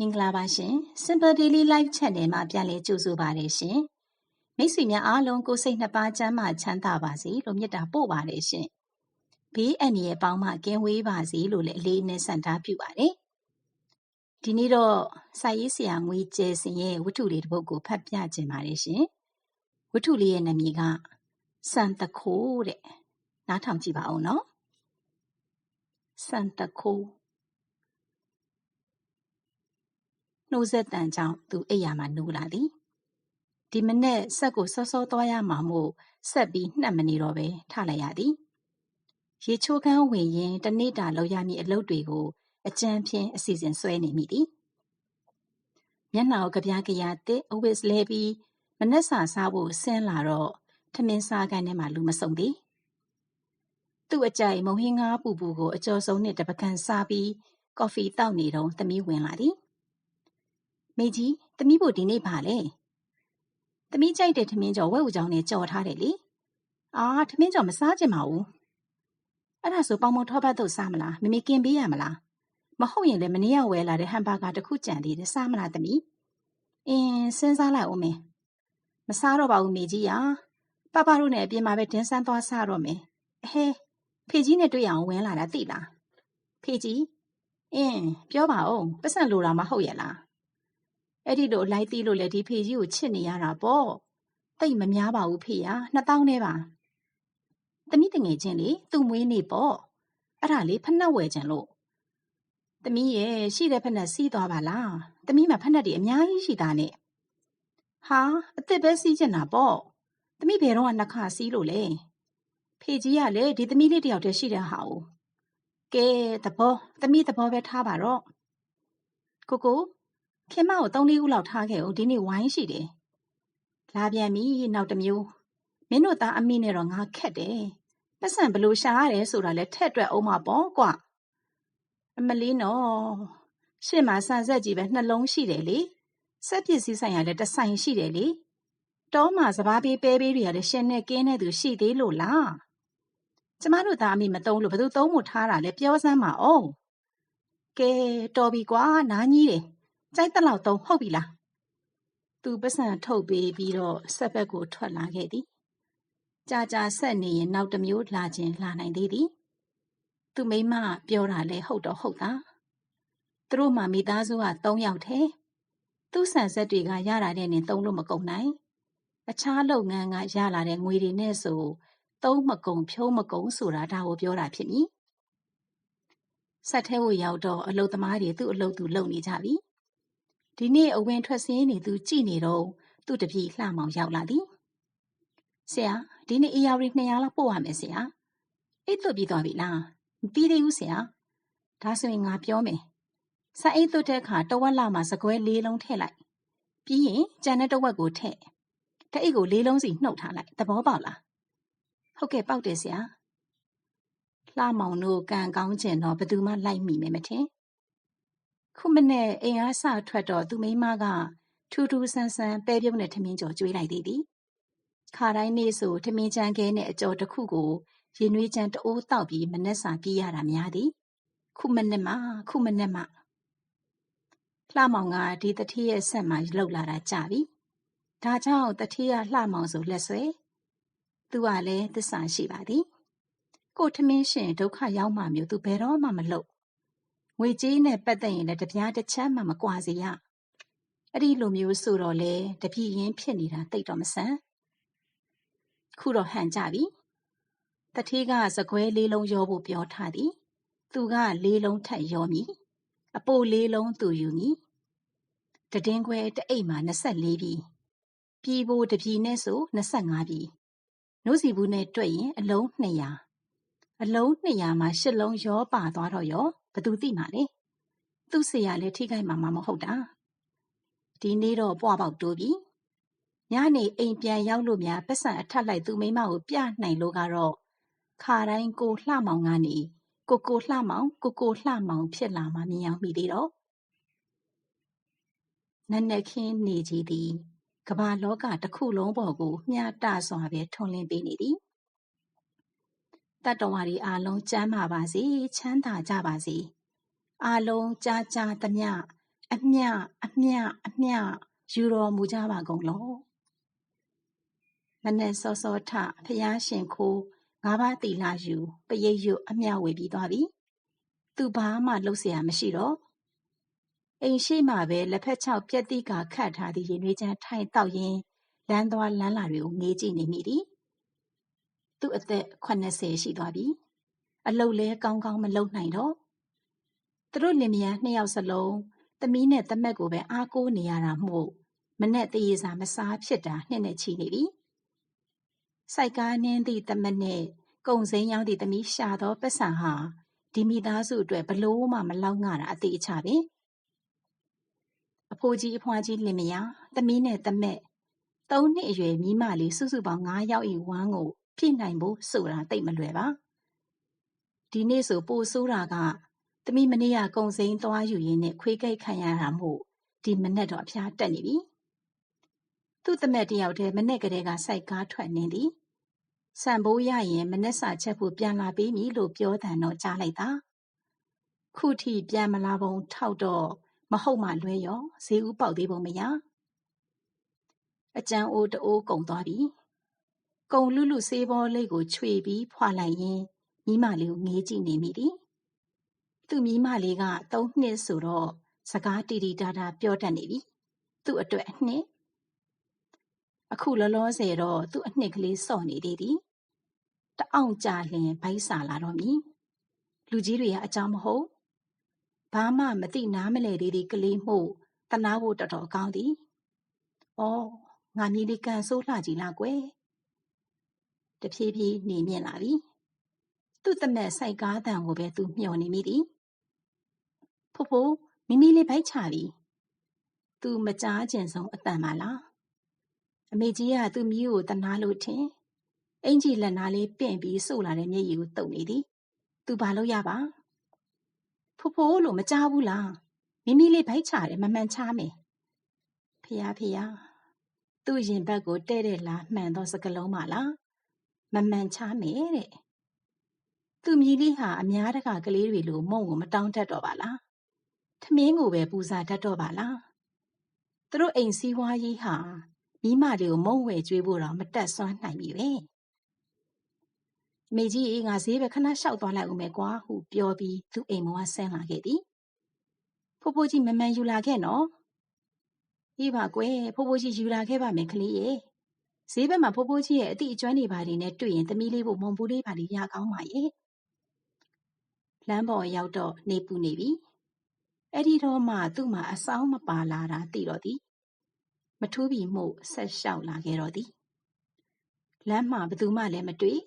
မင်္ဂလာပါရှင် Simple Daily Life Channel မှာပြန်လည်ကြိုဆိုပါရရှင်မိတ်ဆွေများအားလုံးကိုယ်စိတ်နှစ်ပါးချမ်းသာချမ်းသာပါစေလို့မေတ္တာပို့ပါတယ်ရှင်ဘေးအန္တရာယ်ပေါင်းမှကင်းဝေးပါစေလို့လည်းအလေးနဲ့ဆန္ဒပြုပါတယ်ဒီနေ့တော့စာရေးဆရာငွေကျဲစင်ရဲ့ဝတ္ထုလေးတစ်ပုဒ်ကိုဖတ်ပြခြင်းပါတယ်ရှင်ဝတ္ထုလေးရဲ့နာမည်ကစံတခိုးတဲ့နားထောင်ကြည့်ပါဦးနော်စံတခိုး နှိုးဆက်တန်ကြောင့်သူအိပ်ယာမှာနိုးလာသည်ဒီမနေ့ဆက်ကိုစောစောသွားရမှာမို့ဆက်ပြီးနှက်မနေတော့ပဲထလိုက်ရသည်ရေချိုးခန်းဝင်ရင်တနေ့တာလောက်ရမည့်အလုပ်တွေကို အကြံဖြင့်အစီအစဉ်ဆွဲနေမိသည်မျက်နှာကိုကြပြားကြရာတစ်အဝစ်လဲပြီးမနှက်စာစားဖို့ဆင်းလာတော့ထမင်းစားကန်ထဲမှာလူမစုံသည်သူ့အကြိုက်မုံဟင်းငါးပူပူကိုအကျော်ဆုံးနဲ့တပကံစားပြီးကော်ဖီတောက်နေတော့သမီးဝင်လာသည် မေကြီးသမီးဖို့ဒီနေ့ပါလေသမီးကြိုက်တဲ့ထမင်းကြော်ဝက်ဦးချောင်းနဲ့ကြော်ထားတယ်လေအာထမင်းကြော်မစားကြင်ပါဘူးအဲ့ဒါဆိုပေါင်ပေါင်ထောပတ်တော့စားမလားမမေကင်ပေးရမလားမဟုတ်ရင်လည်းမနေ့ကဝယ်လာတဲ့ဟမ်ဘာဂါတစ်ခုကြံသေးတယ်စားမလားသမီးအင်းစဉ်းစားလိုက်အောင်မေမစားတော့ပါဘူးမေကြီးရပပတို့နဲ့အပြင်မှာပဲတင်းဆန်းသွားစားတော့မယ်အဟဲဖေကြီးနဲ့တွေ့ရအောင်ဝင်လာတာသိလားဖေကြီးအင်းပြောပါဦးပတ်စံလိုတာမဟုတ်ရဲ့လား အဲ့ဒီလိုလိုက်သိလို့လေဒီဖေကြီးကိုချစ်နေရတာပေါ့တိတ်မများပါဘူးဖေရနှစ်တောင်းနဲ့ပါသမီးတငယ်ချင်းလေသူ့မွေးနေပေါ့အဲ့ဒါလေးဖက်နှက်ဝယ်ခြင်းလို့သမီးရဲ့ရှိတဲ့ဖက်နှက်စီးသွားပါလားသမီးမှာဖက်နှက်တွေအများကြီးရှိတာနဲ့ဟာအစ်စ်ပဲစီးကျင်တာပေါ့သမီးဘယ်တော့မှနှစ်ခါစီးလို့လေဖေကြီးကလေဒီသမီးလေးတယောက်တည်းရှိတဲ့ဟာကိုကဲသဘောသမီးသဘောပဲထားပါတော့ကိုကို ခင်မကိုသုံးလေးဦးလောက်ထားခဲ့ဦးဒီနေ့ဝိုင်းရှိတယ်လာပြန်ပြီနောက်တစ်မျိုးမင်းတို့သားအမိနဲ့တော့ငါခက်တယ်ပတ်စံဘလို့ရှာရတယ်ဆိုတာလဲထက်တွက်အောင်မှာပေါ့ကွာအမလေးနော်ရှေ့မှာဆန်ဆက်ကြီးပဲနှလုံးရှိတယ်လေစက်ပစ္စည်းဆိုင်ရာလည်းတစ်ဆိုင်ရှိတယ်လေတောမှာစဘာပေးပဲပေးတွေကလည်းရှင်နဲ့ကင်းတဲ့သူရှိသေးလို့လားကျမတို့သားအမိမတုံးလို့ဘယ်သူသုံးဖို့ထားတာလဲပြောစမ်းပါအောင်ကဲတော်ပြီကွာနားကြီးတယ် ကြိုက်တဲ့လောက်သုံးဟုတ်ပြီလားသူပစံထုတ်ပေးပြီးတော့ဆက်ဘက်ကိုထွက်လာခဲ့သည်ကြာကြာဆက်နေရင်နောက်တစ်မျိုးလာခြင်းလာနိုင်သေးသည်သူမိမပြောတာလဲဟုတ်တော့ဟုတ်တာသူတို့မှမိသားစုက3ယောက်ထဲသူ့ဆန်ဆက်တွေကရတာတဲ့နေသုံးလို့မကုန်နိုင်အခြားလုပ်ငန်းကရလာတဲ့ငွေတွေနဲ့ဆိုသုံးမကုန်ဖြုံးမကုန်ဆိုတာဒါကိုပြောတာဖြစ်မည်ဆက်ထဲကိုရောက်တော့အလုသမားတွေသူ့အလုသူလုပ်နေကြပြီ ဒီနေ့အဝင်ထွက်စင်းနေသူကြည်နေတော့သူ့တပည့်လှမောင်ရောက်လာသည်ဆရာဒီနေ့အေယာရီ200လောက်ပို့ရမယ်ဆရာအိတ်သွတ်ပြီးသွားပြီလားမပြီးသေးဘူးဆရာဒါဆိုရင်ငါပြောမယ်စအိတ်သွတ်တဲ့အခါတဝက်လောက်မှာစကွဲလေးလုံးထည့်လိုက်ပြီးရင်ကြံတဲ့တဝက်ကိုထည့်တအိတ်ကိုလေးလုံးစီနှုတ်ထားလိုက်သဘောပေါက်လားဟုတ်ကဲ့ပေါက်တယ်ဆရာလှမောင်တို့ကံကောင်းကျင်တော့ဘယ်သူမှလိုက်မိမယ်မထင် ခုမနဲ့အိမ်အားစထွက်တော့သူမိမကထူးထူးဆန်းဆန်းပဲပြုံးနဲ့ထမင်းကြော်ကျွေးလိုက်သေးသည်ခါတိုင်းနေ့ဆိုထမင်းချမ်းခဲနဲ့အကြော်တစ်ခုကိုရင်နွေးချမ်းတအိုးတောက်ပြီးမနှက်စာပြေးရတာများသည် ခုမနဲ့မှခုမနဲ့မှလှမောင်ကဒီတတိရဲ့ဆက်မှလှုပ်လာတာကြပြီဒါကြောင့်တတိယလှမောင်ဆိုလက်ဆွဲသူကလည်းသစ္စာရှိပါသည် ကိုထမင်းရှင်ဒုက္ခရောက်မှမျိုးသူဘယ်တော့မှမလုပ် ငွေကြေးနဲ့ပတ်သက်ရင်လည်းတပြားတစ်ချက်မှမကွာစေရအဲ့ဒီလိုမျိုးဆိုတော့လေတပြည့်ရင်ဖြစ်နေတာတိတ်တော့မဆန်ခုတော့ဟန်ကြပြီတထေးကစကွဲလေးလုံးရောဖို့ပြောထားသည် သူကလေးလုံးထက်ရောမည်အပိုလေးလုံးသူယူမည်တည်င်းခွဲတအိတ်မှာ24ပြီပြည်ဖို့တပြည်နဲ့ဆို25ပြီနှုတ်စီဘူးနဲ့တွေ့ရင်အလုံး200အလုံး200မှာရှစ်လုံးရောပါသွားတော့ရော ဘသူသိမှာလဲသူ့ဆရာလည်းထိခိုက်မှာမဟုတ်တာဒီနေ့တော့ပွားပေါက်တိုးပြီညနေအိမ်ပြန်ရောက်လို့များပတ်စံအထက်လိုက်သူမိမကိုပြနိုင်လို့ကတော့ခါတိုင်းကိုလှမောင်ကနေကိုကိုလှမောင်ကိုကိုလှမောင်ဖြစ်လာမှမြင်အောင်မိသေးတော့နက်နက်ခင်းနေကြီးသည်ကမ္ဘာလောကတစ်ခုလုံးပေါ်ကိုမျှတစွာပဲထွန်းလင်းပေးနေသည် တတ္တဝါတွေအားလုံးကျမ်းမာပါစေချမ်းသာကြပါစေအားလုံးကြားကြားသမျှ အမျှအမျှအမျှယူတော်မူကြပါကုန်လော။မနက်စောစောထဘုရားရှင်ခိုးငါးပါးသီလယူပရိတ်ရွတ်အမျှဝေပြီးသွားပြီ။သူဘာမှလုပ်เสียမရှိတော့။အိမ်ရှိမှပဲလက်ဖက်ချောက်ပြက်တိကခတ်ထားသည့်ရေနွေးချမ်းထိုင်တောက်ရင်းလမ်းသွားလမ်းလာတွေကိုငေးကြည့်နေမိသည်။ သူ့အသက်80ရှိသွားပြီ။အလုတ်လဲကောင်းကောင်းမလုပ်နိုင်တော့။သူတို့လင်မယားနှစ်ယောက်စလုံးသမီးနဲ့သမက်ကိုပဲအားကိုးနေရတာမို့မနက်တရေစာမစားဖြစ်တာနှစ်နဲ့ချီနေပြီ။စိုက်ကားနင်းသည့်သမက်နဲ့ကုန်စိမ်းရောင်းသည့်သမီးရှာသောပတ်စံဟာဒီမိသားစုအတွက်ဘလို့မှမလောက်ငတာအသေးအချပဲ။အဖိုးကြီးအဖွားကြီးလင်မယားသမီးနဲ့သမက်သုံးနှစ်အရွယ်မိမလေးစုစုပေါင်း9ယောက်၏ဝမ်းကို ဖြည့်နိုင်ဖို့ဆိုတာတိတ်မလွယ်ပါ။ဒီနေ့ဆိုပိုဆိုးတာကသမီးမနေ့ကကုံစိမ်းသွားယူရင်းနဲ့ခွေးကိတ်ခံရတာမို့ဒီမနက်တော့အဖျားတက်နေပြီ။သူ့သမက်တယောက်တည်းမနက်ကလေးကစိုက်ကားထွက်နေသည်။စံဘိုးရရင်မနက်စာချက်ဖို့ပြန်လာပေးမည်လို့ပြောတန်တော့ကြားလိုက်တာ။ခုထိပြန်မလာပုံထောက်တော့မဟုတ်မှလွဲရောဈေးဥပေါက်သေးပုံမရ။အကျန်းအိုးတအိုးကုံသွားပြီ။ ကုံလူလူဆေးဘောလေးကိုခြွေပြီးဖွာလိုက်ရင်မိမလေးကိုငေးကြည့်နေမိသည်။သူ့မိမလေးကသုံးနှစ်ဆိုတော့စကားတီတီတာတာပြောတတ်နေပြီ။သူ့အတွက်အနှစ်။အခုလောလောဆယ်တော့သူ့အနှစ်ကလေးစော့နေသေးသည်။တအောင့်ကြာလျှင်ဗိုက်စာလာတော့မည်။လူကြီးတွေကအကြောင်းမဟုတ်။ဘာမှမသိနားမလည်သေးသည်ကလေးမို့သနားဖို့တော်တော်ကောင်းသည်။အော်ငါမြေးလေးကန်ဆိုးလှကြီးလားကွယ်။ တဖြည်းဖြည်းနေမြင့်လာပြီ။သူ့သမက်ဆိုက်ကားသံကိုပဲသူမျှော်နေမိသည်ဖိုးဖိုးမိမိလေးဗိုက်ချပြီ။ तू မကြားကျင်ဆုံးအတန်ပါလား။အမေကြီးကသူ့မြီးကိုတနာလို့ထင်။အင်ကြီးလက်နာလေးပင့်ပြီးစို့လာတဲ့မျက်ရည်ကိုတုပ်နေသည်။ तू ဘာလို့ရပါ။ဖိုးဖိုးလို့မကြားဘူးလား။မိမိလေးဗိုက်ချတယ်မမှန်ချမယ်။ဖျားဖျားသူ့ရင်ဘတ်ကိုတဲ့တဲ့လားမှန်သောစကလုံးပါလား။ မမှန်ချမယ်တဲ့။သူ့မြည်လေးဟာအများတကာကလေးတွေလိုမုံကိုမတောင်းတတ်တော့ပါလားထမင်းကိုပဲပူဇာတတ်တော့ပါလား။သူတို့အိမ်စီးပွားရေးဟာမိမတွေကိုမုံဝဲကျွေးဖို့တော့မတက်ဆွမ်းနိုင်ပြီပဲ။အမေကြီးငါဈေးပဲခဏလျှောက်သွားလိုက်ဦးမယ်ကွာဟုပြောပြီးသူ့အိမ်မောကဆင်းလာခဲ့သည်။ဖိုးဖိုးကြီးမမှန်ယူလာခဲ့နော်။အေးပါကွယ်ဖိုးဖိုးကြီးယူလာခဲ့ပါမယ်ကလေးရဲ့။ ဈေးဘက်မှာဖိုးဖိုးကြီးရဲ့အတိအကျွမ်းတွေပါနေနဲ့တွေ့ရင်သမီးလေးဖို့မုံပူလေးပါလေးရကောင်းပါရဲ့။လမ်းပေါ်ရောက်တော့နေပူနေပြီ။အဲဒီတော့မှသူ့မှာအစောင်းမပါလာတာသိတော့သည်။မထူးပြီမို့ဆက်လျှောက်လာခဲ့တော့သည်။လမ်းမှာဘယ်သူမှလည်းမတွေ့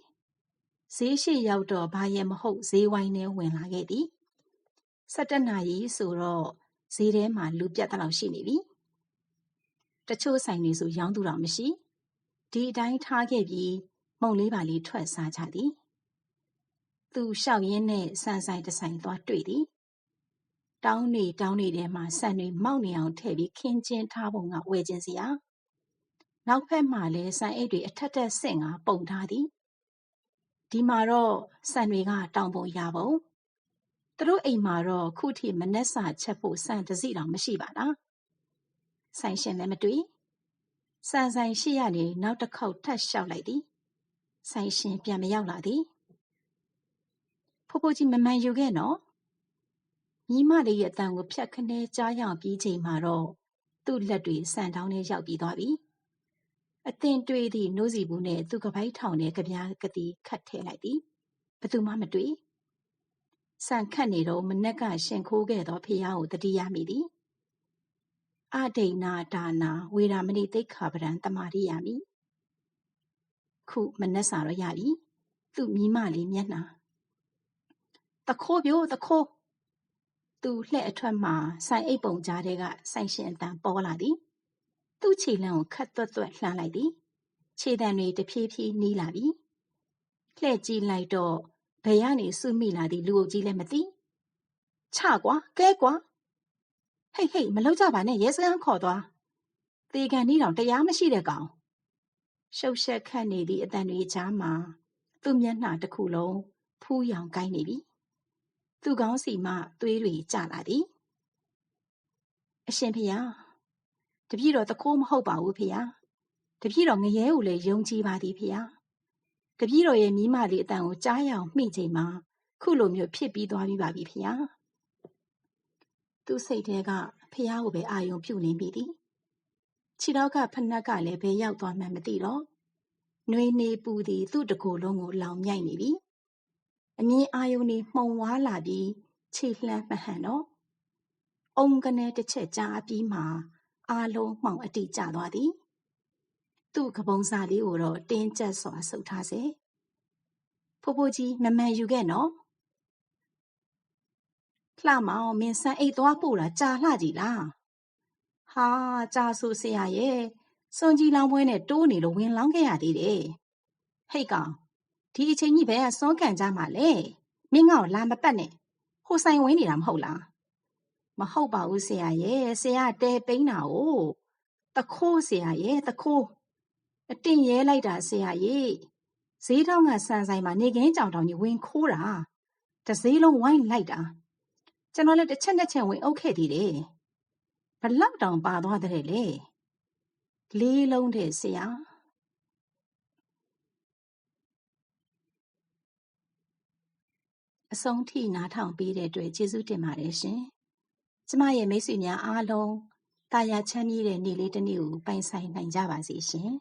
။ဈေးရှေ့ရောက်တော့ဘာရဲမဟုတ်ဈေးဝိုင်းထဲဝင်လာခဲ့သည်။၁၁နာရီဆိုတော့ဈေးထဲမှာလူပြတ်သလောက်ရှိနေပြီ။တချို့ဆိုင်တွေဆိုရောင်းသူတောင်မရှိ။ ဒီအတိုင်းထားခဲ့ပြီးမုန့်လေးပါလေးထွက်စားကြသည်။သူလျှောက်ရင်းနဲ့ဆန်ဆိုင်တဆိုင်သွားတွေ့သည်တောင်းနေတောင်းနေထဲမှာဆန်တွေမောက်နေအောင်ထည့်ပြီးခင်းကျင်းထားပုံကဝယ်ခြင်းစရာနောက်ဖက်မှာလည်းဆန်အိတ်တွေအထက်ထက်ဆင့်ကပုံထားသည်ဒီမှာတော့ဆန်တွေကတောင်ပုံရပုံသူတို့အိမ်မှာတော့ခုထိမနှက်စာချက်ဖို့ဆန်တစီတောင်မရှိပါလားဆိုင်ရှင်လည်းမတွေ့ ဆန်ဆိုင်ရှိရနေနောက်တစ်ခေါက်ထပ်လျှောက်လိုက်သည်ဆိုင်ရှင်ပြန်မရောက်လာသည်ဖိုးဖိုးကြီးမမှန်ယူခဲ့နော်ညီမလေးရဲ့အတန်ကိုဖြတ်ခနဲကြားရပြီးချိန်မှာတော့သူ့လက်တွေဆန်တောင်းထဲရောက်ပြီးသွားပြီ။အသင်တွေးသည့်နိုးစီဘူးနဲ့သူ့ကပိုက်ထောင်တဲ့ကြပြားကတိခတ်ထဲလိုက်သည်။ဘသူမှမတွေ့။ဆန်ခတ်နေတော့မနက်ကရှင်ခိုးခဲ့သောဖျားကိုတတိယမိသည်။ အဒိဏဒါနာ ဝေရာမဏိ သိခါပရံတမာရိယာမိ။ခုမနက်စာတော့ရပြီ။သူ့မိမလေးမျက်နှာ။တခိုးပြို့တခိုးသူလှည့်အထွက်မှာဆိုင်အိတ်ပုံကြားထဲကဆိုင်ရှင်အတန်ပေါ်လာသည်။သူ့ခြေလမ်းကိုခပ်သွက်သွက်လှမ်းလိုက်သည်။ခြေတံတွေတဖြည်းဖြည်းနီးလာပြီ။လှည့်ကြည့်လိုက်တော့ဘယ်ကနေစုမိလာသည့်လူအုပ်ကြီးလည်းမသိ။ချကွာကဲကွာ ဟိတ်ဟိတ်မလောက်ကြပါနဲ့ရဲစခန်းခေါ်သွား။သေကန်နီးတောင်တရားမရှိတဲ့ကောင်။ရှုပ်ရှက်ခတ်နေသည့်အတန်တွေကြားမှာသူ့မျက်နှာတစ်ခုလုံးဖူးရောင်ကိုင်းနေပြီသူ့ခေါင်းစီမှသွေးတွေကျလာသည်အရှင်ဖေယားတပည့်တော်တခိုးမဟုတ်ပါဘူးဖေယားတပည့်တော်ငရဲကိုလည်းယုံကြည်ပါသည်ဖေယားတပည့်တော်ရဲ့မိမလေးအတန်ကိုကြားရအောင်မှိချိန်မှာခုလိုမျိုးဖြစ်ပြီးသွားပြီးပါပြီဖေယား သူ့စိတ်ထဲကဖះကိုပဲအာယုံပြုနေမိသည်ခြေတော့ကဖနက်ကလည်းဘယ်ရောက်သွားမှန်းမသိတော့နှွေးနေပူသည်သူ့တကိုယ်လုံးကိုလောင်မြိုက်နေပြီအမြင်အာယုံနေမှုံဝါလာပြီးခြေလှမ်းမဟန်တော့အုံကနေတစ်ချက်ကြားပြီးမှအာလုံးမှောင်အတိကျသွားသည်သူ့ကပုံစာလေးကိုတော့တင်းကျပ်စွာဆုပ်ထားစေဖိုးဖိုးကြီးမမှန်ယူခဲ့နော် လှမောင်မင်းစမ်းအိတ်သွားပို့တာကြာလှကြီးလားဟာကြာဆူဆရာရဲ့စွန်ကြီးလောင်းပွဲနဲ့တိုးနေလို့ဝင်လောင်းခဲ့ရသေးတယ်ဟိတ်ကောင်ဒီအချိန်ကြီးဘယ်ကစွန်ကန်ကြမှာလဲမင်းငါ့ကိုလာမပတ်နဲ့ဟိုဆိုင်ဝင်နေတာမဟုတ်လားမဟုတ်ပါဘူးဆရာရဲ့ဆရာတဲပိန်းတာ哦တခိုးဆရာရဲ့တခိုးအတင်ရဲလိုက်တာဆရာရဲ့ဈေးထောင်းကဆန်ဆိုင်မှာနေကင်းကြောင်တောင်ကြီးဝင်ခိုးတာတစည်းလုံးဝိုင်းလိုက်တာ ကျွန်တော်လည်းတစ်ချက်နှစ်ချက်ဝင်အုပ်ခဲ့သေးတယ်ဘလောက်တောင်ပါသွားတဲ့လေလေးလုံးတဲ့ဆရာအဆုံးထိနားထောင်ပေးတဲ့အတွက်ကျေးဇူးတင်ပါတယ်ရှင်ကျမရဲ့မိတ်ဆွေများအားလုံးတာယာချမ်းမြေ့တဲ့နေ့လေးတစ်နေ့ကိုပိုင်ဆိုင်နိုင်ကြပါစေရှင်